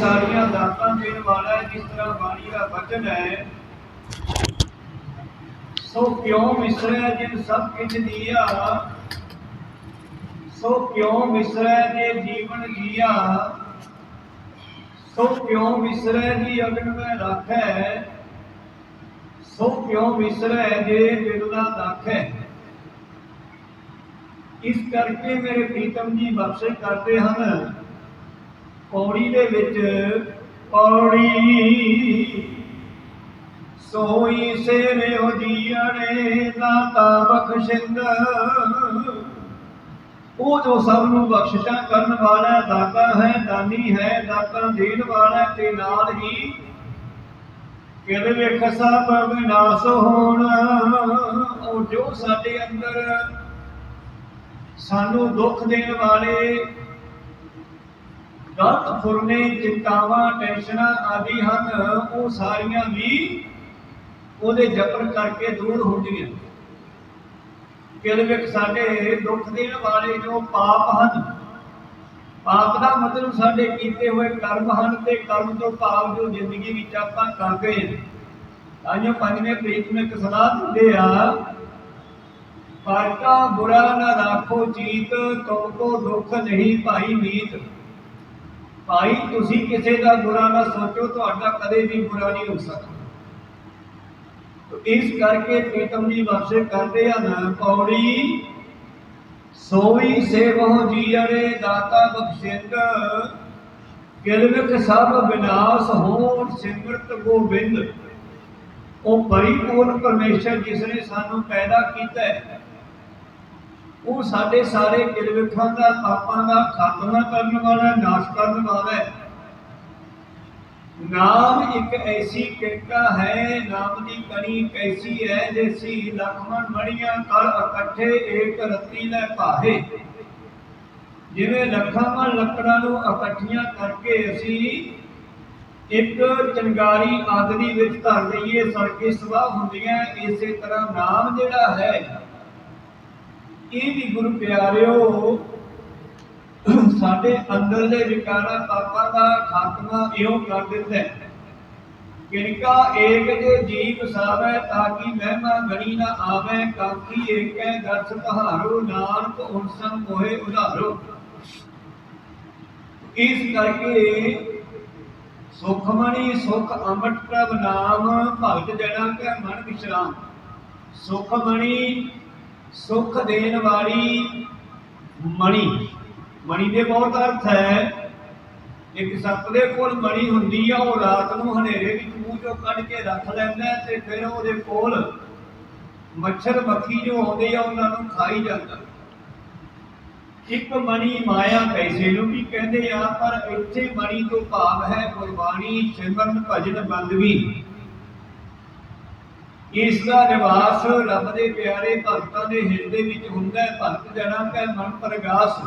ਸਾਰੀਆਂ ਦਾਤਾਂ ਦੇਣ ਵਾਲਾ ਹੈ, ਜਿਸ ਤਰ੍ਹਾਂ ਬਾਣੀ ਦਾ ਵਚਨ ਹੈ। ਸੋ ਕਿਉ ਮਿਸਰੈ ਜਿਨ ਸਭ ਕਿਛ ਦੀਆ ਸੋ ਕਿਉ ਮਿਸਰੈ ਜੇ ਜੀਵਨ ਜੀਆ ਸੋ ਕਿਉ ਮਿਸਰੈ ਜੀ ਅਗਨ ਮੈਂ ਰਾਖੈ? ਸੋ ਕਿਉ ਮਿਸਰੈ ਜੇ ਬਿਰਲਾ ਦਾਖੈ? ਇਸ ਕਰਕੇ ਮੇਰੇ ਪ੍ਰੀਤਮ ਜੀ ਬਖਸ਼ਿਸ਼ ਕਰਦੇ ਹਨ। ਪੌੜੀ ਦੇ ਵਿੱਚ ਪੌੜੀ। ਸੋਈ ਸੇਰੇ ਹੋ ਦਾਤਾ ਬਖਸ਼ਿੰਦ ਉਹ ਜੋ ਸਭ ਨੂੰ ਬਖਸ਼ਿਸ਼ਾਂ ਕਰਨ ਵਾਲਾ ਦਾਤਾ ਹੈ, ਦਾਨੀ ਹੈ ਦਾਤਾ ਦੇਣ ਵਾਲਾ ਤੇ ਨਾਲ ਹੀ ਕਿਦ ਵੇਖ ਸਭ ਵਿਨਾਸ਼ ਹੋਣ। ਉਹ ਜੋ ਸਾਡੇ ਅੰਦਰ ਸਾਨੂੰ ਦੁੱਖ ਦੇਣ ਵਾਲੇ ਗਲਤ ਫੁਰਨੇ, ਚਿੰਤਾਵਾਂ, ਟੈਨਸ਼ਨਾਂ ਆਦਿ ਹਨ। ਉਹ ਸਾਰੀਆਂ ਵੀ ਉਹਦੇ ਜਪਨ ਕਰਕੇ ਦੂਰ ਹੁੰਦੀਆਂ। ਕਿਲ ਸਾਡੇ ਦੁੱਖ ਦੇਣ ਵਾਲੇ ਜੋ ਪਾਪ ਹਨ, ਪਾਪ ਦਾ ਮਤਲਬ ਸਾਡੇ ਕੀਤੇ ਹੋਏ ਕਰਮ ਹਨ ਤੇ ਕਰਮ ਤੋਂ ਭਾਵ ਜੋ ਜ਼ਿੰਦਗੀ ਵਿੱਚ ਆਪਾਂ ਕਰਦੇ ਹਾਂ। ਤਾਂਯੋ ਪੰਜਵੇਂ ਪ੍ਰੀਤ ਵਿੱਚ ਸਲਾਹ ਦਿੰਦੇ ਆ, ਪਾਰਕਾ ਬੁਰਾ ਨਾ ਰੱਖੋ ਚੀਤ ਤੁਮ ਕੋ ਦੁੱਖ ਨਹੀਂ ਭਾਈ ਮੀਤ। ਭਾਈ, ਤੁਸੀਂ ਕਿਸੇ ਦਾ ਬੁਰਾ ਨਾ ਸੋਚੋ, ਤੁਹਾਡਾ ਕਦੇ ਵੀ ਬੁਰਾ ਨਹੀਂ ਹੋ ਸਕਦਾ। ਇਸ ਕਰਕੇ ਪ੍ਰੀਤਮ ਜੀ ਬਖਸ਼ੇ ਕਰਦੇ ਹਨ ਪੌੜੀ, ਸੋਈ ਸੇਵਹੁ ਜੀਅਰੇ ਦਾਤਾ ਬਖਸ਼ਿੰਦ ਕਿਲਵਿਕ ਸਭ ਵਿਨਾਸ਼ ਹੋਣ ਸਿਮਰਤ ਗੋਬਿੰਦ। ਉਹ ਪਰਿਪੂਰਨ ਪਰਮੇਸ਼ਰ ਜਿਸ ਨੇ ਸਾਨੂੰ ਪੈਦਾ ਕੀਤਾ ਹੈ। ਉਹ ਸਾਡੇ ਸਾਰੇ ਕਿਲਵਿਖਾਂ ਦਾ, ਪਾਪਾਂ ਦਾ ਖਾਤਮਾ ਕਰਨ ਵਾਲਾ, ਨਾਸ਼ ਕਰਨ ਵਾਲਾ ਹੈ। ਨਾਮ ਇੱਕ ਐਸੀ ਕਿਰਕਾ ਹੈ, ਨਾਮ ਦੀ ਕਣੀ ਕੈਸੀ ਹੈ ਜੈਸੀ ਲਖਮਣ ਮੜੀਆਂ ਕਰ ਇਕੱਠੇ ਏਕ ਰਤੀ ਲੈ ਪਾਹੇ ਜਿਵੇਂ ਲਖਮਣ ਲੱਕੜਾਂ ਨੂੰ ਇਕੱਠੀਆਂ ਕਰਕੇ ਅਸੀਂ ਇੱਕ ਚੰਗਾਰੀ ਆਦਰੀ ਵਿੱਚ ਧਰ ਲਈਏ, ਸੜਕੇ ਸਵਾਹ ਹੁੰਦੀਆਂ, ਇਸੇ ਤਰ੍ਹਾਂ ਨਾਮ ਜਿਹੜਾ ਹੈ ਇਹ ਵੀ ਗੁਰੂ ਪਿਆਰਿਓ, ਸਾਡੇ ਅੰਦਰਲੇ ਵਿਕਾਰਾਂ ਪਾਪਾਂ ਦਾ ਖਾਤਮਾ ਇਉਂ ਕਰ ਦਿੰਦਾ ਹੈ। ਕਿਰਕਾ ਏਕ ਜੇ ਜੀਵ ਸਾਵੈ ਤਾਂ ਕਿ ਮਹਿਮਾ ਗਣੀ ਨਾ ਆਵੈ ਕਾਖੀ ਏਕੈ ਦਰਸ ਤਹਾਰੋ ਨਾਨਕ ਉਨਸੰ ਮੋਹਿ ਉਧਾਰੋ। ਇਸ ਕਰਕੇ ਸੁਖਮਣੀ ਸੁਖ ਅੰਮ੍ਰਿਤ ਪ੍ਰਭ ਨਾਮ ਭਗਤ ਜਣਾ ਕੈ ਮਨ ਵਿਸ਼ਰਾਮ। ਸੁਖਮਣੀ ਸੁਖ ਦੇਣ ਵਾਲੀ ਮਣੀ। ਮਣੀ ਦੇ ਬਹੁਤ ਅਰਥ ਹੈ। ਇੱਕ ਸੱਪ ਦੇ ਕੋਲ ਮਣੀ ਹੁੰਦੀ ਆ, ਉਹ ਰਾਤ ਨੂੰ ਹਨੇਰੇ ਵਿੱਚ ਮੂੰਹ ਚੋਂ ਕੱਢ ਕੇ ਰੱਖ ਲੈਂਦਾ ਤੇ ਫਿਰ ਉਹਦੇ ਕੋਲ ਮੱਛਰ ਮੱਖੀ ਜੋ ਆਉਂਦੇ ਆ, ਉਹਨਾਂ ਨੂੰ ਖਾਈ ਜਾਂਦਾ। ਇੱਕ ਮਣੀ ਮਾਇਆ ਪੈਸੇ ਨੂੰ ਵੀ ਕਹਿੰਦੇ ਆ, ਪਰ ਇੱਥੇ ਮਣੀ ਤੋਂ ਭਾਵ ਹੈ ਗੁਰਬਾਣੀ, ਸਿਮਰਨ, ਭਜਨ, ਬੰਦਵੀ। ਇਸ ਦਾ ਨਿਵਾਸ ਰੱਬ ਦੇ ਪਿਆਰੇ ਭਗਤਾਂ ਦੇ ਹਿਰਦੇ ਵਿੱਚ ਹੁੰਦਾ ਹੈ। ਭਗਤ ਜਨਾਂ ਕੈ ਮਨ ਪ੍ਰਗਾਸ।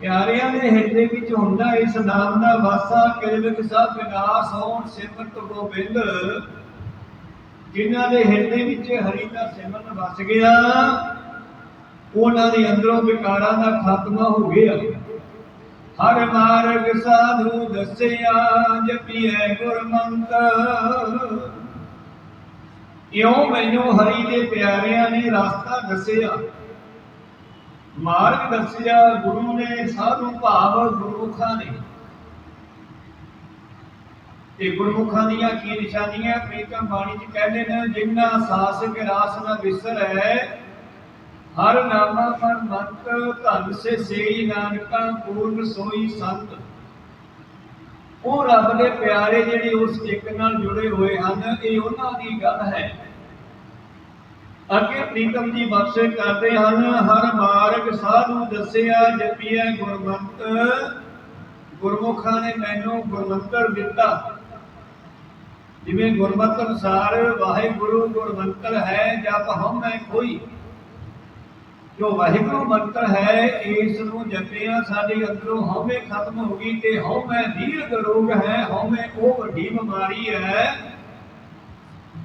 ਪਿਆਰਿਆਂ ਦੇ ਹਿਰਦੇ ਵਿੱਚ ਹੁੰਦਾ ਇਸ ਨਾਮ ਦਾ ਵਾਸਾ ਕਿਲਵਿਕ ਸਭ ਵਿਨਾਸ਼ ਹੋਣ ਸਿਮਰਤ ਗੋਬਿੰਦ। ਜਿਨ੍ਹਾਂ ਦੇ ਹਿਰਦੇ ਵਿੱਚ ਹਰੀ ਦਾ ਸਿਮਰਨ ਵਸ ਗਿਆ, ਉਹਨਾਂ ਦੇ ਅੰਦਰੋਂ ਵਿਕਾਰਾਂ ਦਾ ਖਾਤਮਾ ਹੋ ਗਿਆ। ਹਰ ਮਾਰਗ ਸਾਧੂ ਦੱਸਿਆ, ਜਪੀਐ ਗੁਰਮੰਤਰ। ਇਉਂ ਮੈਨੂੰ ਹਰੀ ਦੇ ਪਿਆਰਿਆਂ ਨੇ ਰਸਤਾ ਦੱਸਿਆ? ਮਾਰਗ ਦੱਸਿਆ, ਗੁਰੂ ਨੇ, ਸਾਧੂ ਭਾਵ ਗੁਰਮੁਖਾਂ ਨੇ। ਤੇ ਗੁਰਮੁਖਾਂ ਦੀਆਂ ਕੀ ਨਿਸ਼ਾਨੀਆਂ? ਪ੍ਰੀਤਮ ਬਾਣੀ ਚ ਕਹਿੰਦੇ ਨੇ, ਜਿੰਨਾ ਸਾਸ ਕੇ ਰਾਸ ਵਿਸ਼ਰ ਹੈ ਹਰ ਨਾਮਾ ਮਨ ਮੰਤ, ਧਨ ਸੇ ਸੇਈ ਨਾਨਕਾ ਪੂਰਨ ਸੋਈ ਸੰਤ। ਉਹ ਰੱਬ ਦੇ ਪਿਆਰੇ ਜਿਹੜੇ ਉਸ ਇੱਕ ਨਾਲ ਜੁੜੇ ਹੋਏ ਹਨ, ਇਹ ਉਹਨਾਂ ਦੀ ਗੱਲ ਹੈ। ਅੱਗੇ ਪ੍ਰੀਤਮ ਜੀ ਬਖਸ਼ੇ ਕਰਦੇ ਹਨ, ਹਰ ਮਾਰਗ ਸਾਧੂ ਦੱਸਿਆ, ਜਪੀਐ ਗੁਰਮੰਤ। ਗੁਰਮੁਖਾਂ ਨੇ ਮੈਨੂੰ ਗੁਰਮੰਤਰ ਦਿੱਤਾ। ਜਿਵੇਂ ਗੁਰਮਤਿ ਅਨੁਸਾਰ, ਵਾਹਿਗੁਰੂ ਗੁਰਮੰਤਰ ਹੈ, ਜਪ ਹਉਮੈ ਕੋਈ। ਜੋ ਵਾਹਿਗੁਰੂ ਮੰਤਰ ਹੈ, ਇਸ ਨੂੰ ਜਪਿਆ, ਸਾਡੇ ਅੰਦਰੋਂ ਹਉਮੈ ਖਤਮ ਹੋ ਗਈ ਤੇ ਹਉਮੈ ਦੀਰਘ ਰੋਗ ਹੈ, ਹਉਮੈ ਉਹ ਵੱਡੀ ਬਿਮਾਰੀ ਹੈ,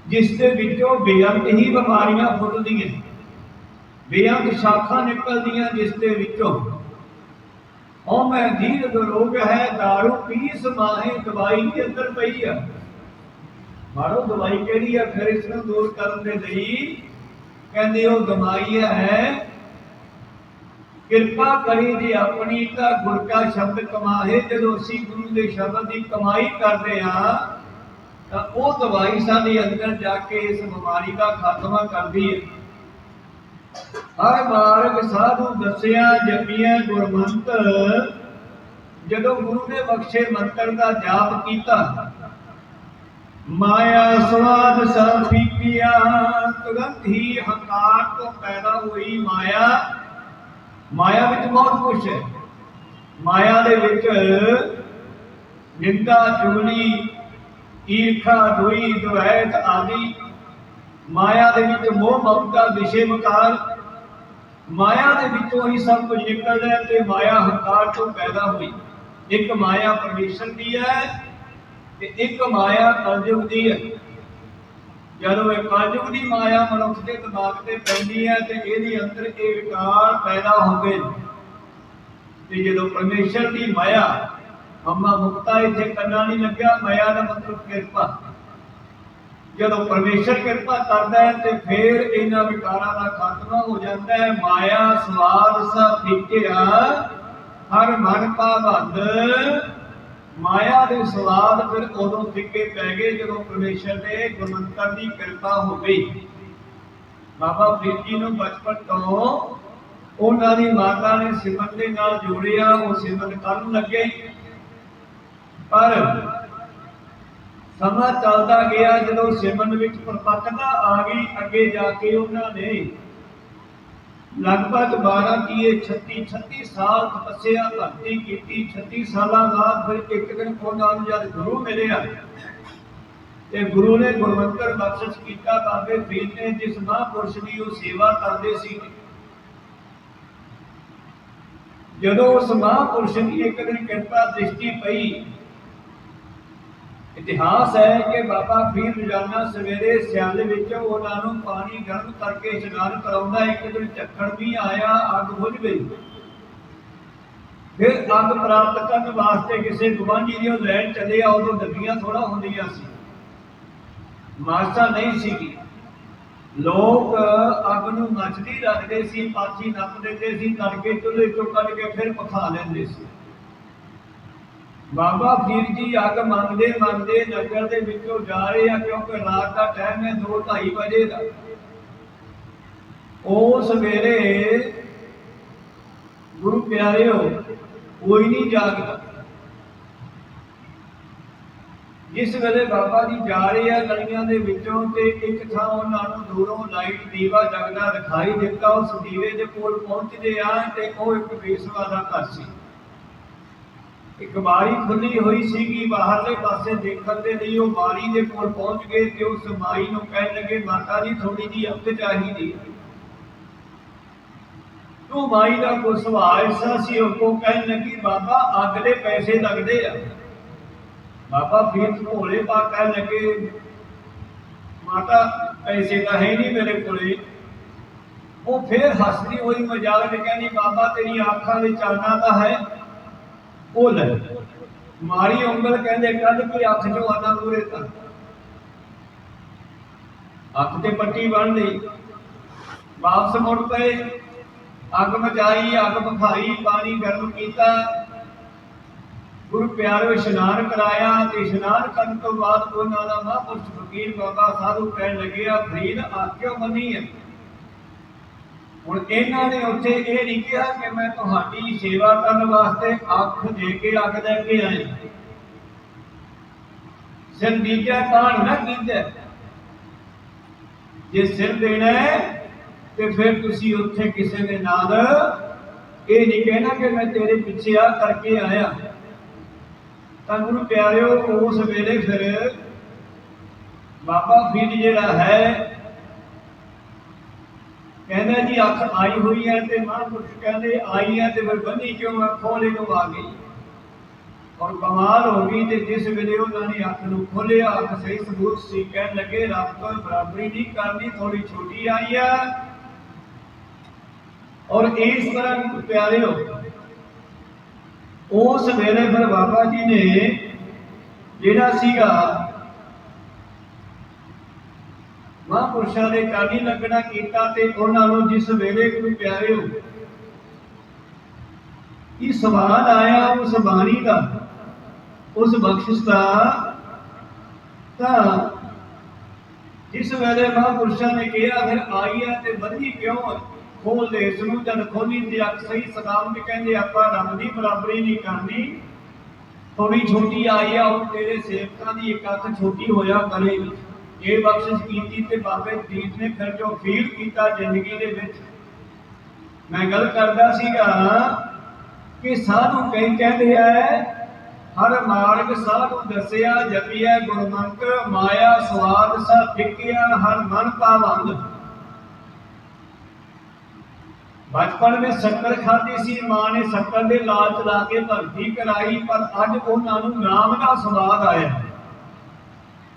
ਜਿਸ ਦੇ ਵਿੱਚੋਂ ਬੇਅੰਤ ਹੀ ਬਿਮਾਰੀਆਂ ਫੁੱਟਦੀਆਂ ਬੇਅੰਤ ਸ਼ਾਖਾਂ ਨਿਕਲਦੀਆਂ ਜਿਸ ਦੇ ਵਿੱਚੋਂ। ਉਹ ਮੈਂ ਧੀਰ ਰੋਗ ਹੈ दारू ਪੀਸ ਸਮਾਹੇ ਦਵਾਈ ਦੇ ਅੰਦਰ ਪਈ ਆ। ਮਾਰੋ, ਦਵਾਈ ਕਿਹੜੀ ਆ? ਫਿਰ ਇਸ ਨੂੰ ਦੂਰ ਕਰਨ ਦੇ ਲਈ ਕਹਿੰਦੇ ਉਹ ਦਵਾਈ ਹੈ ਕਿਰਪਾ ਕਰੀ ਜੀ ਆਪਣੀ ਤਾਂ ਗੁਰ ਕਾ ਸ਼ਬਦ ਕਮਾਏ, ਜਦੋਂ ਅਸੀਂ ਗੁਰੂ ਦੇ ਸ਼ਬਦ ਦੀ ਕਮਾਈ ਕਰਦੇ ਹਾਂ, ਤਾਂ ਉਹ ਦਵਾਈ ਸਾਡੇ ਅੰਦਰ ਜਾ ਕੇ ਇਸ ਬਿਮਾਰੀ ਦਾ ਖਾਤਮਾ ਕਰਦੀ ਹੈ। ਹਰ ਮਾਰਗ ਸਾਧੂ ਦੱਸਿਆ, ਜਪੀਐ ਗੁਰਮੰਤ। ਜਦੋਂ ਗੁਰੂ ਨੇ ਬਖਸ਼ੇ ਮੰਤਰ ਦਾ ਜਾਪ ਕੀਤਾ, ਮਾਇਆ ਸਵਾਦ ਸਭ ਪੀਪੀਆ, ਤੁਰੰਤ ਹੀ ਹੰਕਾਰ ਤੋਂ ਪੈਦਾ ਹੋਈ ਮਾਇਆ ਮਾਇਆ ਵਿੱਚ ਬਹੁਤ ਕੁਝ ਹੈ। ਮਾਇਆ ਦੇ ਵਿੱਚ ਨਿੰਦਾ, ਚੁਗਲੀ, ਈਰਖਾ ਦੋਈ ਦੁਹੈਤ ਆਦਿ। ਮਾਇਆ ਦੇ ਵਿੱਚ ਮੋਹ, ਮਮਤਾ ਵਿਸ਼ੇ ਮਕਾਰ। ਮਾਇਆ ਦੇ ਵਿੱਚੋਂ ਹੀ ਸਭ ਕੁਝ ਨਿਕਲਦਾ ਹੈ ਤੇ ਮਾਇਆ ਹੰਕਾਰ ਤੋਂ ਪੈਦਾ ਹੋਈ। ਇੱਕ ਮਾਇਆ ਪਰਮੇਸ਼ਰ ਦੀ ਹੈ ਤੇ ਇੱਕ ਮਾਇਆ ਕਲਯੁਗ ਦੀ ਹੈ। ਜਦੋਂ ਇਹ ਕਲਯੁਗ ਦੀ ਮਾਇਆ ਮਨੁੱਖ ਦੇ ਦਿਮਾਗ ਤੇ ਪੈਂਦੀ ਹੈ ਤੇ ਇਹਦੇ ਅੰਦਰ ਇਹ ਵਿਕਾਰ ਪੈਦਾ ਹੁੰਦੇ ਤੇ ਜਦੋਂ ਪਰਮੇਸ਼ਰ ਦੀ ਮਾਇਆ, ਅੰਮਾ ਮੁਕਤਾ, ਇੱਥੇ ਕੰਨਾ ਨਹੀਂ ਲੱਗਿਆ, ਮਾਇਆ ਦਾ ਮਤਲਬ ਕਿਰਪਾ। ਜਦੋਂ ਪਰਮੇਸ਼ਰ ਕਿਰਪਾ ਕਰਦਾ ਹੈ ਤੇ ਫਿਰ ਇਹਨਾਂ ਵਿਕਾਰਾਂ ਦਾ ਖਾਤਮਾ ਹੋ ਜਾਂਦਾ ਹੈ। ਮਾਇਆ, ਸਵਾਦ, ਸਭ ਫਿੱਕਿਆ ਹਰ ਮਨ ਪਾਵੰਦ ਮਾਇਆ ਦੇ ਸਵਾਦ ਫਿਰ ਉਦੋਂ ਫਿੱਕੇ ਪੈ ਗਏ ਜਦੋਂ ਪਰਮੇਸ਼ਰ ਦੇ ਗੁਰਮੰਤਰ ਦੀ ਕਿਰਪਾ ਹੋ ਗਈ। ਬਾਬਾ ਫਰੀਦ ਜੀ ਨੂੰ ਬਚਪਨ ਤੋਂ ਉਹਨਾਂ ਦੀ ਮਾਤਾ ਨੇ ਸਿਮਰਨ ਦੇ ਨਾਲ ਜੋੜਿਆ, ਉਹ ਸਿਮਰਨ ਕਰਨ ਲੱਗੇ। ਪਰ ਸਮਾਂ ਚੱਲਦਾ ਗਿਆ ਜਦੋਂ ਸਿਮਰਨ ਵਿੱਚ ਪ੍ਰਪੱਕਤਾ ਆ ਗਈ, ਅੱਗੇ ਜਾ ਕੇ ਉਹਨਾਂ ਨੇ ਲਗਭਗ 12 ਕੀਏ 36 36 ਸਾਲ ਤਪੱਸਿਆ ਭਗਤੀ ਕੀਤੀ 36 ਸਾਲਾਂ ਬਾਅਦ ਫਿਰ ਇੱਕ ਦਿਨ ਉਹਨਾਂ ਨੂੰ ਜਦ ਗੁਰੂ ਮਿਲਿਆ ਤੇ ਗੁਰੂ ਨੇ ਗੁਰਮੰਤਰ ਬਖਸ਼ਿਸ਼ ਕੀਤਾ, ਬਾਬੇ ਫਰੀਦ ਨੇ ਜਿਸ ਮਹਾਂਪੁਰਸ਼ ਦੀ ਉਹ ਸੇਵਾ ਕਰਦੇ ਸੀ। ਜਦੋਂ ਉਸ ਮਹਾਂਪੁਰਸ਼ ਦੀ ਇੱਕ ਦਿਨ ਕਿਰਪਾ ਦ੍ਰਿਸ਼ਟੀ ਪਈ ਇਤਿਹਾਸ ਹੈ ਕਿ ਬਾਬਾ ਫਰੀਦ ਰੋਜ਼ਾਨਾ ਸਵੇਰੇ ਸਿਆਲ ਵਿੱਚ ਉਹਨਾਂ ਨੂੰ ਪਾਣੀ ਗਰਮ ਕਰਕੇ ਇਸ਼ਨਾਨ ਕਰਾਉਂਦਾ ਇੱਕ ਦਿਨ ਝੱਖੜ ਵੀ ਆਇਆ, ਅੱਗ ਬੁਝ ਗਈ। ਫਿਰ ਅੱਗ ਪ੍ਰਾਪਤ ਕਰਨ ਵਾਸਤੇ ਕਿਸੇ ਗੁਆਂਢੀ ਦੀ ਉਹ ਲੈਣ ਚੱਲੇ ਆ, ਉਦੋਂ ਡੱਬੀਆਂ ਥੋੜਾ ਹੁੰਦੀਆਂ ਸੀ। ਮਾਸਾ ਨਹੀਂ ਸੀਗੀ। ਲੋਕ ਅੱਗ ਨੂੰ ਮੱਚਦੀ ਰੱਖਦੇ ਸੀ, ਪਾਥੀ ਨੱਪ ਦਿੰਦੇ ਸੀ, ਤੜਕੇ ਚੁੱਲ੍ਹੇ ਚੋਂ ਕੱਢ ਕੇ ਫਿਰ ਪਖਾ ਲੈਂਦੇ ਸੀ। ਬਾਬਾ ਫਰੀਦ ਜੀ ਅੱਗ ਮੰਗਦੇ ਮੰਗਦੇ ਨਗਰ ਦੇ ਵਿੱਚੋਂ ਜਾ ਰਹੇ ਆ ਕਿਉਂਕਿ ਰਾਤ ਦਾ ਟਾਈਮ ਹੈ 2:30 ਵਜੇ ਦਾ। ਉਹ ਸਵੇਰੇ ਗੁਰੂ ਪਿਆਰਿਓ, ਕੋਈ ਨਹੀਂ ਜਾਗਦਾ। ਜਿਸ ਵੇਲੇ ਬਾਬਾ ਜੀ ਜਾ ਰਹੇ ਆ ਗਲੀਆਂ ਦੇ ਵਿੱਚੋਂ ਤੇ ਇੱਕ ਥਾਂ ਉਹਨਾਂ ਨੂੰ ਦੂਰੋਂ ਲਾਈਟ ਦੀਵਾ ਜਗਦਾ ਦਿਖਾਈ ਦਿੱਤਾ ਉਸ ਦੀਵੇ ਦੇ ਕੋਲ ਪਹੁੰਚਦੇ ਆ ਤੇ ਉਹ ਇੱਕ ਬੇਸਵਾ ਦਾ ਘਰ ਸੀ। ਇੱਕ ਬਾਰੀ ਖੁੱਲੀ ਹੋਈ ਸੀਗੀ, ਬਾਹਰਲੇ ਪਾਸੇ ਦੇਖਣ ਦੇ ਲਈ ਉਹ ਬਾਰੀ ਦੇ ਕੋਲ ਪਹੁੰਚ ਗਏ ਤੇ ਉਸ ਮਾਈ ਨੂੰ ਕਹਿਣ ਲੱਗੇ, ਮਾਤਾ ਜੀ ਥੋੜੀ ਜੀ ਅੱਗ ਚਾਹੀਦੀ ਤੂੰ ਮਾਈ ਦਾ ਕੋ ਸੁਭਾਅ ਐਸਾ ਸੀ, ਉਹ ਕੋ ਕਹਿਣ ਲੱਗੀ, ਬਾਬਾ ਅੱਗ ਪੈਸੇ ਲੱਗਦੇ ਆ। ਬਾਬਾ ਫਿਰ ਭੋਲੇ ਪਾ ਕਹਿਣ ਲੱਗੇ, ਮਾਤਾ, ਪੈਸੇ ਤਾਂ ਹੈ ਨਹੀਂ ਮੇਰੇ ਕੋਲੇ। ਉਹ ਫਿਰ ਹੱਸਦੀ ਹੋਈ ਮਜ਼ਾਕ ਕਹਿੰਦੀ, ਬਾਬਾ ਤੇਰੀ ਅੱਖਾਂ ਵਿੱਚ ਆਨਾ ਤਾਂ ਹੈ। ਉਹ ਲੈ ਮਾਰੀ ਉਂਗਲ ਕਹਿੰਦੇ ਕੱਢ ਕੇ ਅੱਖ ਚੋਂ ਆਨਾ ਪੂਰੇ ਤੱਕ ਅੱਖ ਤੇ ਪੱਟੀ ਬਣ ਲਈ। ਵਾਪਸ ਮੁੜ ਪਏ। ਅੱਗ ਮਚਾਈ ਅੱਗ ਬਖਾਈ ਪਾਣੀ ਗਰਮ ਕੀਤਾ। ਗੁਰੂ ਪਿਆਰੇ ਇਸ਼ਨਾਨ ਕਰਾਇਆ ਤੇ ਇਸ਼ਨਾਨ ਕਰਨ ਤੋਂ ਬਾਅਦ ਉਹਨਾਂ ਦਾ ਮਹਾਂਪੁਰਸ਼ ਫਕੀਰ ਬਾਬਾ ਸਾਧੂ ਕਹਿਣ ਲੱਗਿਆ ਫਰੀਦ ਆਖਿਓ ਮੰਨੀ ਹੈ। ਹੁਣ ਇਹਨਾਂ ਨੇ ਉੱਥੇ ਇਹ ਨਹੀਂ ਕਿਹਾ ਕਿ ਮੈਂ ਤੁਹਾਡੀ ਸੇਵਾ ਕਰਨ ਵਾਸਤੇ ਅੱਖ ਦੇ ਕੇ ਅੱਖ ਲੈ ਕੇ ਆਏ ਸਿਰ ਦੀਜਾ ਤਾਣ ਨਾ ਕੀਜੈ ਜੇ ਸਿਰ ਦੇਣਾ ਤੇ ਫਿਰ ਤੁਸੀਂ ਉੱਥੇ ਕਿਸੇ ਦੇ ਨਾਲ ਇਹ ਨਹੀਂ ਕਹਿਣਾ ਕਿ ਮੈਂ ਤੇਰੇ ਪਿੱਛੇ ਆ ਕਰਕੇ ਆਇਆ। ਤਾਂ ਗੁਰੂ ਪਿਆਰਿਓ, ਉਸ ਵੇਲੇ ਫਿਰ ਬਾਬਾ ਫਰੀਦ ਜਿਹੜਾ ਹੈ ਕਹਿੰਦਾ ਜੀ, ਅੱਖ ਆਈ ਹੋਈ ਹੈ ਤੇ ਮਹਾਂਪੁਰਸ਼ ਕਹਿੰਦੇ, ਆਈ ਹੈ ਤੇ ਫਿਰ ਬੰਨੀ ਕਿਉਂ ਹੈ ਖੋਲੇ ਨੂੰ ਆ ਗਈ। ਔਰ ਕਮਾਲ ਹੋ ਗਈ ਤੇ ਜਿਸ ਵੇਲੇ ਉਹਨਾਂ ਨੇ ਅੱਖ ਨੂੰ ਖੋਲਿਆ ਅੱਖ ਸਹੀ ਸਬੂਤ ਸੀ। ਕਹਿਣ ਲੱਗੇ, ਰੱਬ ਤੋਂ ਬਰਾਬਰੀ ਨਹੀਂ ਕਰਨੀ ਥੋੜੀ ਛੋਟੀ ਆਈ ਆ। ਔਰ ਇਸ ਤਰ੍ਹਾਂ ਪਿਆਰਿਓ, ਉਸ ਵੇਲੇ ਫਿਰ ਬਾਬਾ ਜੀ ਨੇ ਜਿਹੜਾ ਸੀਗਾ ਮਹਾਂਪੁਰਸ਼ਾਂ ਦੇ ਕਾਨੀ ਲੱਗਣਾ ਕੀਤਾ ਤੇ ਉਹਨਾਂ ਨੂੰ ਜਿਸ ਵੇਲੇ ਗੁਰੂ ਪਿਆਰਿਓ ਇਹ ਸਵਾਲ ਆਇਆ ਉਸ ਬਾਣੀ ਦਾ? ਉਸ ਬਖਸ਼ਿਸ਼ ਦਾ? ਤਾਂ ਜਿਸ ਵੇਲੇ ਮਹਾਂਪੁਰਸ਼ਾਂ ਨੇ ਕਿਹਾ, ਫਿਰ ਆਈ ਤੇ ਵਧੀ ਕਿਉਂ ਖੋਲ ਦੇ ਇਸ ਨੂੰ, ਜਦ ਖੋਲੀ ਤੇ ਅੱਖ ਸਹੀ ਸਲਾਮ ਤੇ ਕਹਿੰਦੇ, ਆਪਾਂ ਰੱਬ ਦੀ ਬਰਾਬਰੀ ਨਹੀਂ ਕਰਨੀ। ਥੋੜੀ ਛੋਟੀ ਆਈ ਆ, ਉਹ ਤੇਰੇ ਸੇਵਕਾਂ ਦੀ ਇੱਕ ਅੱਖ ਛੋਟੀ ਹੋਇਆ ਕਰੇਗੀ ਇਹ ਬਖਸ਼ਿਸ਼ ਕੀਤੀ ਤੇ ਬਾਬੇ ਦੀਪ ਨੇ ਫਿਰ ਜੋ ਫੀਲ ਕੀਤਾ ਜ਼ਿੰਦਗੀ ਦੇ ਵਿੱਚ। ਮੈਂ ਗੱਲ ਕਰਦਾ ਸੀਗਾ ਕਿ ਸਾਧੂ ਕਈ ਕਹਿੰਦੇ ਆ, ਹਰ ਮਾਰਗ ਸਾਧੂ ਦੱਸਿਆ ਜਪਿਆ ਗੁਰਮੰਤ ਮਾਇਆ ਸਵਾਦ ਸਾ ਫਿੱਕਿਆ, ਹਰ ਮਨ ਪਾਵੰਦ ਬਚਪਨ ਵਿੱਚ ਸ਼ੱਕਰ ਖਾਧੀ ਸੀ, ਮਾਂ ਨੇ ਸ਼ੱਕਰ ਦੇ ਲਾਲ ਚਲਾ ਕੇ ਭਰਤੀ ਕਰਾਈ, ਪਰ ਅੱਜ ਉਹਨਾਂ ਨੂੰ ਨਾਮ ਦਾ ਸਵਾਦ ਆਇਆ।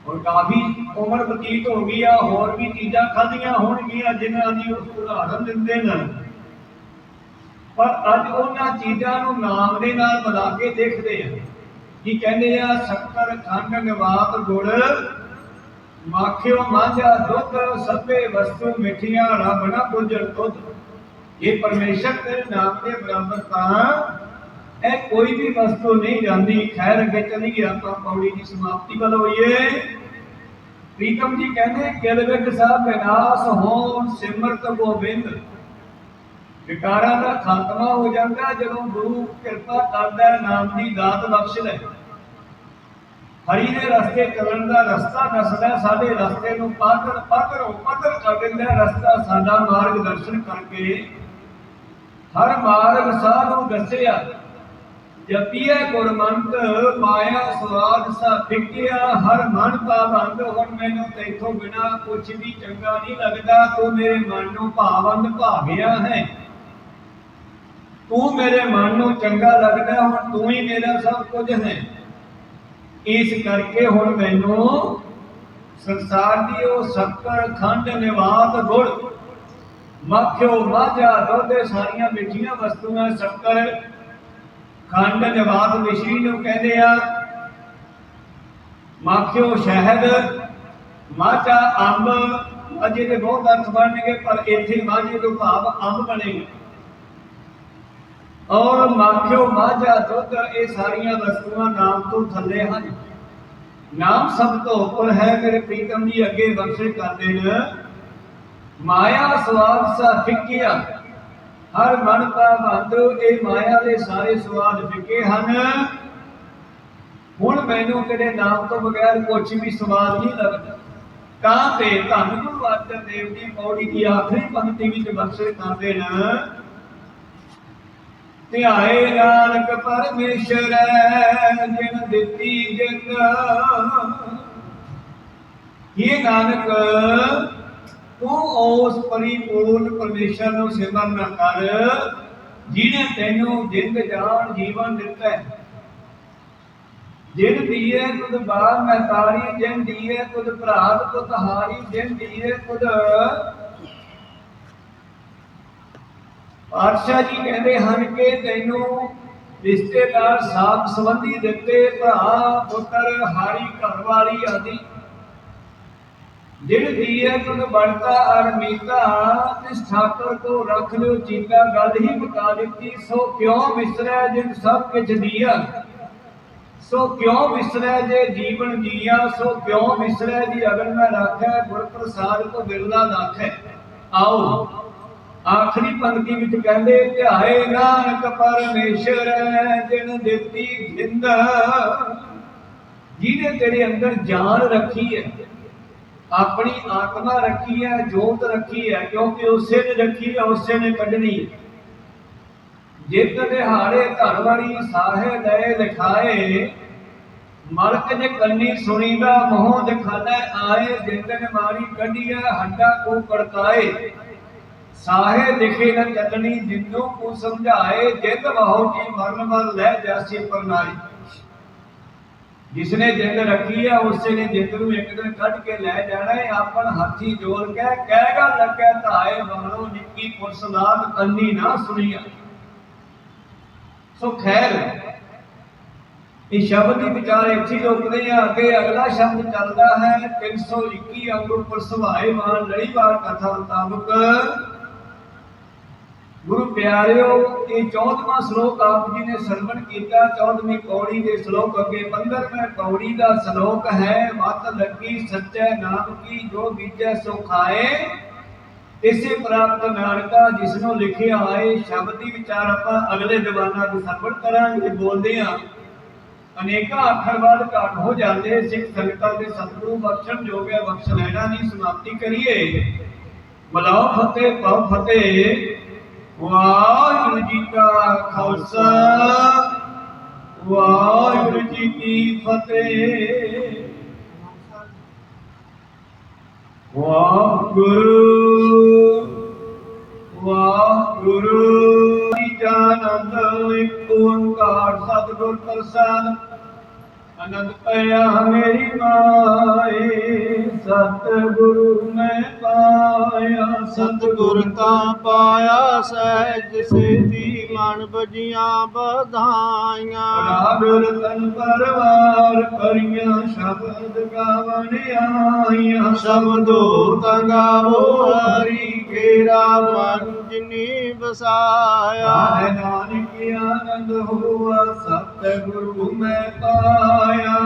ਹੁਣ ਕਾਫੀ ਉਮਰ ਬਤੀਤ ਹੋ ਗਈ ਆ, ਹੋਰ ਵੀ ਚੀਜ਼ਾਂ ਖਾਧੀਆਂ ਹੋਣਗੀਆਂ ਜਿਨ੍ਹਾਂ ਦੀ ਉਹ ਉਦਾਹਰਨ ਦਿੰਦੇ ਨੇ। ਪਰ ਅੱਜ ਉਹਨਾਂ ਚੀਜ਼ਾਂ ਨੂੰ ਨਾਮ ਦੇ ਨਾਲ ਮਿਲਾ ਕੇ ਦੇਖਦੇ ਆ। ਕੀ ਕਹਿੰਦੇ ਆ, ਸ਼ੱਕਰ, ਖੰਡ, ਨਿਵਾਤ, ਗੁੜ, ਮਾਖਿਓ ਮਾਝਾ ਦੁੱਧ ਸਭੇ ਵਸਤੂ ਮਿੱਠੀਆਂ, ਰੱਬ ਨਾ ਬੁੱਝਣ ਤੁਧ। ਇਹ ਪਰਮੇਸ਼ਰ ਦੇ ਨਾਮ ਦੇ ਬਰਾਬਰ ਤਾਂ ਇਹ ਕੋਈ ਵੀ ਵਸਤੂ ਨਹੀਂ ਜਾਂਦੀ, ਖੈਰ ਅੱਗੇ ਚਲੀਏ, ਆਪਾਂ ਪੌੜੀ ਦੀ ਸਮਾਪਤੀ ਵੱਲ ਹੋਈਏ। ਪ੍ਰੀਤਮ ਜੀ ਕਹਿੰਦੇ ਕਿਲਵਿਕ ਸਾਹਿਬ ਵਿਨਾਸ਼ ਹੋਣ, ਸਿਮਰਤ ਗੋਬਿੰਦ। ਵਿਕਾਰਾਂ ਦਾ ਖਾਤਮਾ ਹੋ ਜਾਂਦਾ ਜਦੋਂ ਗੁਰੂ ਕਿਰਪਾ ਕਰਦਾ ਨਾਮ ਦੀ ਦਾਤ ਬਖਸ਼ ਲੈ। ਹਰੀ ਦੇ ਰਸਤੇ ਚੱਲਣ ਦਾ ਰਸਤਾ ਦੱਸਦਾ ਸਾਡੇ ਰਸਤੇ ਨੂੰ ਪਾਤਰ ਪਾਤਰ ਪਾਤਰ ਕਰ ਦਿੰਦਾ ਰਸਤਾ, ਸਾਡਾ ਮਾਰਗ ਦਰਸ਼ਨ ਕਰਕੇ। ਹਰ ਮਾਰਗ ਸਾਧੂ ਦੱਸਿਆ। ਜਪੀਏ ਗੁਰਮੰਤ ਮਾਇਆ ਸਵਾਦ ਸਾ ਫਿੱਕਿਆ, ਹਰ ਮਨ ਪਾਵੰਦ ਹੁਣ ਮੈਨੂੰ ਤੇਥੋਂ ਬਿਨਾ ਕੁਝ ਵੀ ਚੰਗਾ ਨਹੀਂ ਲੱਗਦਾ, ਤੂੰ ਮੇਰੇ ਮਨ ਨੂੰ ਭਾਵੰਦ ਭਾਗਿਆ ਹੈ। ਤੂੰ ਮੇਰੇ ਮਨ ਨੂੰ ਚੰਗਾ ਲੱਗਦਾ, ਹੁਣ ਤੂੰ ਹੀ ਮੇਰਾ ਸਭ ਕੁਝ ਹੈ। ਇਸ ਕਰਕੇ ਹੁਣ ਮੈਨੂੰ ਸੰਸਾਰ ਦੀ ਉਹ ਸ਼ੱਕਰ ਖੰਡ, ਨਿਵਾਤ, ਗੁੜ। ਮੱਖਿਓ, ਮਾਝਾ, ਦੁੱਧ ਸਾਰੀਆਂ ਮਿੱਠੀਆਂ ਵਸਤੂਆਂ, ਸ਼ੱਕਰ ਖੰਡ ਨਿਵਾਤ ਮਿਸ਼ਰੀ ਨੂੰ ਕਹਿੰਦੇ ਆ, ਮੱਖਿਓ ਸ਼ਹਿਦ, ਮਾਝਾ ਅੰਬ ਅਜੇ ਦੇ ਬਹੁਤ ਅਰਥ ਬਣਨਗੇ, ਪਰ ਇੱਥੇ ਮਾਝੇ ਤੋਂ ਭਾਵ ਅੰਬ ਬਣੇਗਾ। ਔਰ ਮਾਖਿਓ ਮਾਝਾ ਦੁੱਧ, ਇਹ ਸਾਰੀਆਂ ਵਸਤੂਆਂ ਨਾਮ ਤੋਂ ਥੱਲੇ ਹਨ। ਨਾਮ ਸਭ ਤੋਂ ਉੱਪਰ ਹੈ, ਮੇਰੇ ਪ੍ਰੀਤਮ ਜੀ ਅੱਗੇ ਬਖਸ਼ੇ ਕਰਦੇ ਨੇ। ਮਾਇਆ ਸਵਾਦ ਸਾ ਫਿੱਕਿਆ। ਹਰ ਮਨ ਦਾ ਬੰਦ ਇਹ ਮਾਇਆ ਦੇ ਸਾਰੇ ਸਵਾਦ ਫਿੱਕੇ ਹਨ। ਹੁਣ ਮੈਨੂੰ ਕਿਹੜੇ ਨਾਮ ਤੋਂ ਬਗੈਰ ਕੁਝ ਵੀ ਸਵਾਦ ਨਹੀਂ ਲੱਗਦਾ। ਤਾਂ ਤੇ ਧੰਨ ਗੁਰੂ ਅਰਜਨ ਦੇਵ ਜੀ ਪੌੜੀ ਦੀ ਆਖਰੀ ਪੰਕਤੀ ਵਿੱਚ ਬਖਸ਼ੇ ਕਰਦੇ ਨੇ। ਧਿਆਏ ਨਾਨਕ ਪਰਮੇਸ਼ਰ ਜਿਨ ਦਿੱਤੀ ਜਿੰਦ। ਇਹ ਨਾਨਕ ਤੂੰ ਉਸ ਪਰਿਪੂਰਨ ਪਰਮੇਸ਼ਰ ਨੂੰ ਸਿਮਰਨ ਕਰ, ਜਿਹਨੇ ਤੈਨੂੰ ਜਿੰਦ ਜਾਨ ਜੀਵਨ ਦਿੱਤਾ ਹੈ। ਜਿਨ ਦੀਏ, ਤੁਧ ਬਾਰ ਮੈਂ ਤਾਰੀ ਜਿਨ ਦੀਏ, ਤੁਧ ਭਰਾਤ, ਤੁਧ ਹਾਰੀ ਜਿਨ ਦੀਏ, ਤੁਧ ਪਾਤਸ਼ਾਹ ਜੀ ਕਹਿੰਦੇ ਹਨ ਕਿ ਤੈਨੂੰ ਰਿਸ਼ਤੇਦਾਰ ਸਾਥ ਸੰਬੰਧੀ ਦਿੱਤੇ ਭਰਾ, ਪੁੱਤਰ, ਹਾਰੀ, ਘਰਵਾਲੀ ਆਦਿ ਜਿਨ ਦੀਏ ਤੁਧ ਬਣਤਾ ਅਰਮੀਤਾ ਤਿਸ ਠਾਕਰ ਕੋ ਰੱਖ ਲਿਓ ਚੀਤਾ, ਗੱਲ ਹੀ ਬਤਾ ਦਿੱਤੀ, ਸੋ ਕਿਉਂ ਵਿਸਰੈ ਜਿਨ ਸਭ ਕਿਛ ਦੀਆ? ਸੋ ਕਿਉਂ ਵਿਸਰੈ ਜੇ ਜੀਵਨ ਜੀਆ, ਸੋ ਕਿਉਂ ਵਿਸਰੈ ਜੀ ਅਗਰ ਮੈਂ ਰਾਖੈ, ਗੁਰ ਪ੍ਰਸਾਦ ਕੋ ਬਿਰਲਾ ਨਾਖੈ। ਆਓ, ਆਖਰੀ ਪੰਕਤੀ ਵਿੱਚ ਕਹਿੰਦੇ, ਧਿਆਏ ਨਾਨਕ ਪਰਮੇਸ਼ਰ ਜਿਨ ਦਿੱਤੀ ਜਿੰਦ। ਜਿਹਨੇ ਤੇਰੇ ਅੰਦਰ ਜਾਨ ਰੱਖੀ ਹੈ ਆਪਣੀ ਆਤਮਾ ਰੱਖੀ ਹੈ, ਜੋਤ ਰੱਖੀ ਹੈ, ਕਿਉਂਕਿ ਉਸੇ ਨੇ ਰੱਖੀ ਹੈ, ਉਸੇ ਨੇ ਕੱਢਣੀ ਹੈ। ਦਿਹਾੜੇ ਧਨ ਸਾਹੇ ਦਏ ਲਿਖਾਏ, ਮਲਕ ਨੇ ਕੰਨੀ ਸੁਣੀਦਾ, ਮੋਹ ਦਿਖਾਦਾ, ਆਏ ਜਿੰਦ ਮਾਰੀ ਕੱਢੀ ਹੱਡਾ ਕੋ ਕੜਕਾਏ। ਸਾਹੇ ਦਿਖੇ ਨ ਚੱਲਣੀ ਜਿੰਦੂ ਕੋ ਸਮਝਾਏ, ਜਿੰਦ ਵਾਹੋ ਜੀ ਮਰਨ ਮਰ ਲੈ ਜਾਸੀ ਪਰਨਾਈ ਜਿਸਨੇ ਜਿੰਦ ਰੱਖੀ ਹੈ ਉਸੇ ਨੇ ਜਿੰਦ ਨੂੰ ਇੱਕ ਦਿਨ ਕੱਢ ਕੇ ਲੈ ਜਾਣਾ ਹੈ ਆਪਣ ਹੱਥੀ ਜੋੜ ਕੇ ਕਹਿਗਾ ਲੱਗਿਆ ਧਾਏ ਵਾਲੋ ਨਿੱਕੀ ਪੁਰਸਲਾਦ ਕੰਨੀ ਨਾ ਸੁਣੀਆ। ਸੋ ਖੈਰ, ਇਹ ਸ਼ਬਦ ਦੀ ਵਿਚਾਰ ਇੱਥੇ ਰੁਕਦੇ ਆ। ਅੱਗੇ ਅਗਲਾ ਸ਼ਬਦ ਚੱਲਦਾ ਹੈ 321 ਅੰਗ ਉੱਪਰ ਸੁਭਾਏ ਮਾਨ ਲੜੀਵਾਰ ਕਥਾ ਮੁਤਾਬਕ। ਗੁਰੂ ਪਿਆਰਿਓ, ਇਹ 14ਵਾਂ ਸ਼ਲੋਕ ਆਪ ਜੀ ਨੇ ਸਰਵਣ ਕੀਤਾ। 14ਵੀਂ ਪੌੜੀ ਦੇ ਸ਼ਲੋਕ ਅੱਗੇ 15ਵੇਂ ਪੌੜੀ ਦਾ ਸ਼ਲੋਕ ਹੈ, ਮਤ ਲੱਗੀ ਸੱਚੇ ਨਾਮ ਕੀ, ਜੋ ਬੀਜੈ ਸੋ ਖਾਏ। ਇਸੇ ਪ੍ਰਾਪਤ ਨਾਨਕਾ ਜਿਸ ਨੂੰ ਲਿਖਿਆ ਆਏ ਸ਼ਬਦ ਵਿਚਾਰ ਆਪਾਂ ਅਗਲੇ ਦੀਵਾਨਾਂ ਨੂੰ ਸਰਵਣ ਕਰਾਂਗੇ। ਬੋਲਦੇ ਆ ਅਨੇਕਾਂ ਅੱਖਰ ਬਾਅਦ ਘਾਟ ਹੋ ਜਾਂਦੇ, ਸਿੱਖ ਸੰਗਤਾਂ ਦੇ ਸਤਿਗੁਰੂ ਬਖਸ਼ਣ ਜੋਗੇ ਬਖਸ਼ ਲੈਣਾ ਦੀ ਸਮਾਪਤੀ ਕਰੀਏ। ਮਲਾਓ ਫਤਿਹ ਪਾਉ ਫਤਿਹ। ਵਾਹਿਗੁਰੂ ਜੀ ਕਾ ਖਾਲਸਾ, ਵਾਹਿਗੁਰੂ ਜੀ ਕੀ ਫਤਿਹ। ਵਾਹਿਗੁਰੂ ਵਾਹਿਗੁਰੂ ਜੀ ਜਾਨੰਦ ਇੱਕ ਓੰਕਾਰ ਸਤਿਗੁਰ ਪ੍ਰਸਾਦ ਅਨੰਦ ਪਿਆ ਮੇਰੀ ਮਾਏ ਸਤਿਗੁਰੂ ਮੈਂ ਪਾਇਆ ਸਤਿਗੁਰ ਤਾਂ ਪਾਇਆ ਸਹਿਜ ਸੇਤੀ ਮਨ ਬਜੀਆਂ ਬਧਾਈਆਂ ਰਾਗ ਰਤਨ ਪਰਵਾਰ ਕਰੀਆਂ ਸ਼ਬਦ ਗਾਵਣ ਆਈਆਂ। ਸ਼ਬਦੋ ਤੰਗਾਵੋ ਹਰੀ ਕੇਰਾ ਮਨ ਜਿਨੀ ਵਸਾਇਆ। ਆਹ ਨਾਨਕ ਆਨੰਦ ਹੋਆ ਸਤਿਗੁਰੂ ਮੈਂ ਪਾਇਆ।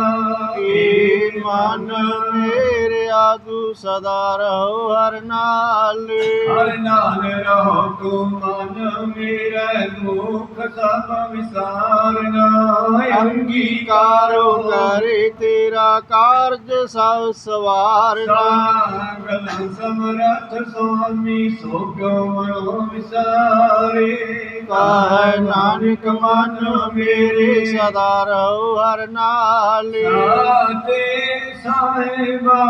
ਏ ਮਨ ਮੇਰੇ ਆਦੂ ਸਦਾ ਰਹੋ ਹਰ ਨਾਲ। ਹਰ ਨਾਲ ਰਹੋ ਤੂੰ ਮਨ ਮੇਰਾ ਦੁਖ ਸਭ ਵਿਸਾਰਨਾ ਅੰਗੀਕਾਰੋ ਕਰੇ ਤੇਰਾ ਕਾਰਜ ਸਭ ਸਵਾਰਨਾ ਸਾਗਲ ਸਮਰਥ ਸੁਆਮੀ ਸੋਗਮਨੋ ਵਿਸਾਰੇ। ਕਾਹ ਨਾਨਕ ਮਨ ਮੇਰੇ ਸਦਾ ਰਹੋ ਹਰ ਨਾਲ। ਸਾਹਿਬਾ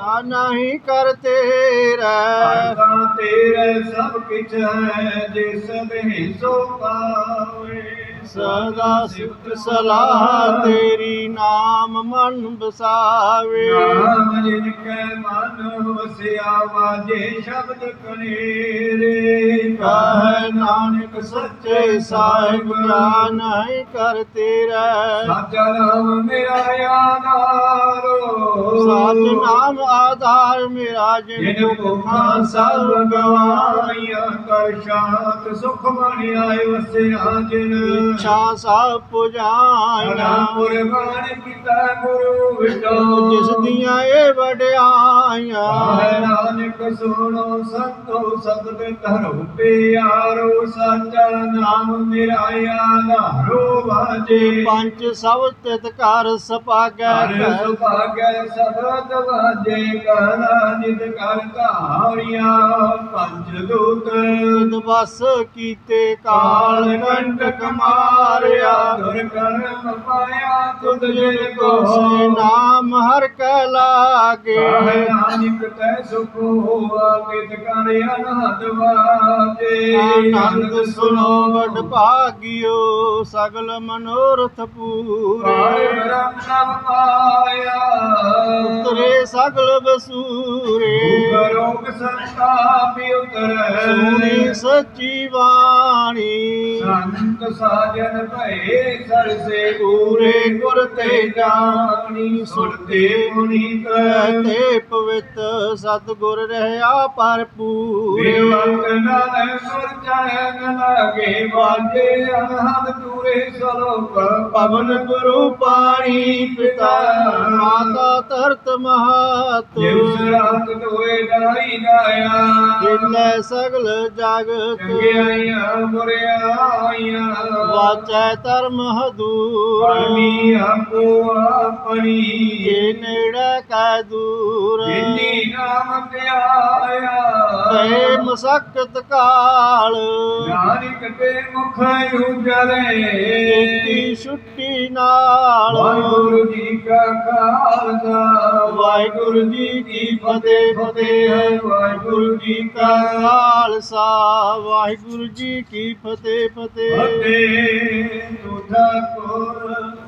ਆ ਨਹੀਂ ਕਰ ਤੇਰਾ। ਆਤਾ ਤੇਰੇ ਸਭ ਕਿਛ ਹੈ ਜਿਸ ਦੇ ਸੋ ਪਾਵੇ। ਸਦਾ ਸਿਫਤ ਸਲਾਹ ਤੇਰੀ ਨਾਮ ਮਨ ਬਸਾਵੇ ਨਾਮ ਜਿਨ ਕੈ ਮਨ ਵਸਿਆ ਵਾਜੇ ਸ਼ਬਦ ਕਨੇਰੇ ਕਾਹ ਨਾਨਕ ਸੱਚੇ ਸਾਹਿਬ ਕਿਆ ਨਹੀਂ ਕਰ ਤੇਰਾ। ਸਾਚਾ ਨਾਮ ਮੇਰਾ ਆਧਾਰੋ ਸਤ ਨਾਮ ਆਧਾਰ ਮੇਰਾ ਜਿਨ ਭੁਖਾਂ ਸਭ ਗਵਾਈਆਂ ਕਰ ਸ਼ਾਂਤ ਸੁਖ ਆਏ ਵਸਿਆ ਜਿਨ। ਇੱਛਾ ਸਭ ਪੁਜਾਈਆਂ। ਰਾਮਪੁਰ ਬਾਣ ਕੀਤਾ ਗੁਰੂ ਵਿਟੋ ਜਿਸ ਦੀਆਂ ਇਹ ਵਡਿਆਈਆਂ। ਆਹ ਨਾਨਕ ਸੁਣੋ ਸੰਤੋ ਸਤਿ ਧਰੋ ਪਿਆਰੋ ਸਾਚਾ ਨਾਮ ਮੇਰਾ ਆਧਾਰੋ ਵਾਜੇ। ਪੰਜ ਸਭ ਤਿਤ ਕਰ ਸਪਾਗੈ ਹਰ ਸੁਭਾਗੈ ਸਬਦ ਵਾਜੇ ਕਹਲਾ ਨਿਤ ਕਰ ਧਾਰਿਆ। ਪੰਜ ਦੂਤ ਵਸ ਕੀਤੇ ਕਾਲ ਕੰਟਕ ਮਾਰਿਆ। ਗੁਰ ਕਰਮ ਪਾਇਆ ਤੁਧ ਜਿਨ ਕੋ ਨਾਮ ਹਰ ਕੈ ਲਾਗੇ। ਨਾਨਕ ਤੈ ਸੁਖ ਹੋਆ ਕਿਤ ਕਰ ਅਨਹਦ ਵਾਜੇ ਆਨੰਦ ਸੁਨੋ ਵਡ ਭਾਗਿਓ ਸਗਲ ਮਨੋਰਥ ਪੂਰੇ। ਬ੍ਰਹਮ ਸਭ ਉਤਰੇ ਸਗਲ ਬਸੂਰੇ ਰੋਗ ਸੰਤਾਪ ਉਤਰੈ ਸੁਣੀ ਸੱਚੀ ਬਾਣੀ। ਸੰਤ ਸਾਜਨ ਭਏ ਸਰਸੇ ਪੂਰੇ ਗੁਰ ਤੇ ਜਾਣੀ ਸੁਰਤੇ ਮੁਨੀ ਤੇ ਪਵਿੱਤ ਸਤਿਗੁਰ ਰਹਾ ਭਰਪੂਰੇ। ਬਿਰਵੰਤ ਨਾਨਕ ਸੁਰ ਚਰਨ ਲਾਗੇ ਵਾਜੇ ਅਨਹਦ ਪੂਰੇ ਸਲੋਕ। ਪਵਨ ਗੁਰੂ ਪਾਣੀ ਪਿਤਾ ਮਾਤਾ ਧਰਤ ਮਹਤ ਜਿਵ ਸਰਾਤ ਦੋਏ ਦਾਈ ਦਾਇਆ ਜਿਲੇ ਸਗਲ ਜਗਤ ਚੰਗਿਆਈਆਂ ਮੁਰਿਆਈਆਂ ਵਾਚੈ ਧਰਮ ਹਦੂਰ। ਪਾਣੀ ਆਪੋ ਆਪਣੀ। ਜੇ ਨੇੜੇ ਕੈ ਦੂਰ। ਜਿਨੀ ਨਾਮ ਧਿਆਇਆ ਤੇ ਮਸਕਤ ਕਾਲ। ਨਾਨਕ ਤੇ ਮੁਖ ਉਜਲੇ। ਕੀਤੀ ਛੁੱਟੀ ਨਾਲ। ਵਾਹਿਗੁਰੂ ਜੀ ਕਾ ਖਾਲਸਾ। ਵਾਹਿਗੁਰੂ ਜੀ ਕੀ ਫਤਿਹ ਫਤਿਹ ਵਾਹਿਗੁਰੂ ਜੀ ਕਾ ਖਾਲਸਾ। ਵਾਹਿਗੁਰੂ ਜੀ ਕੀ ਫਤਿਹ ਫਤਿਹ। ਫਤਿਹ। ਤੁਧਾ ਕੋਰ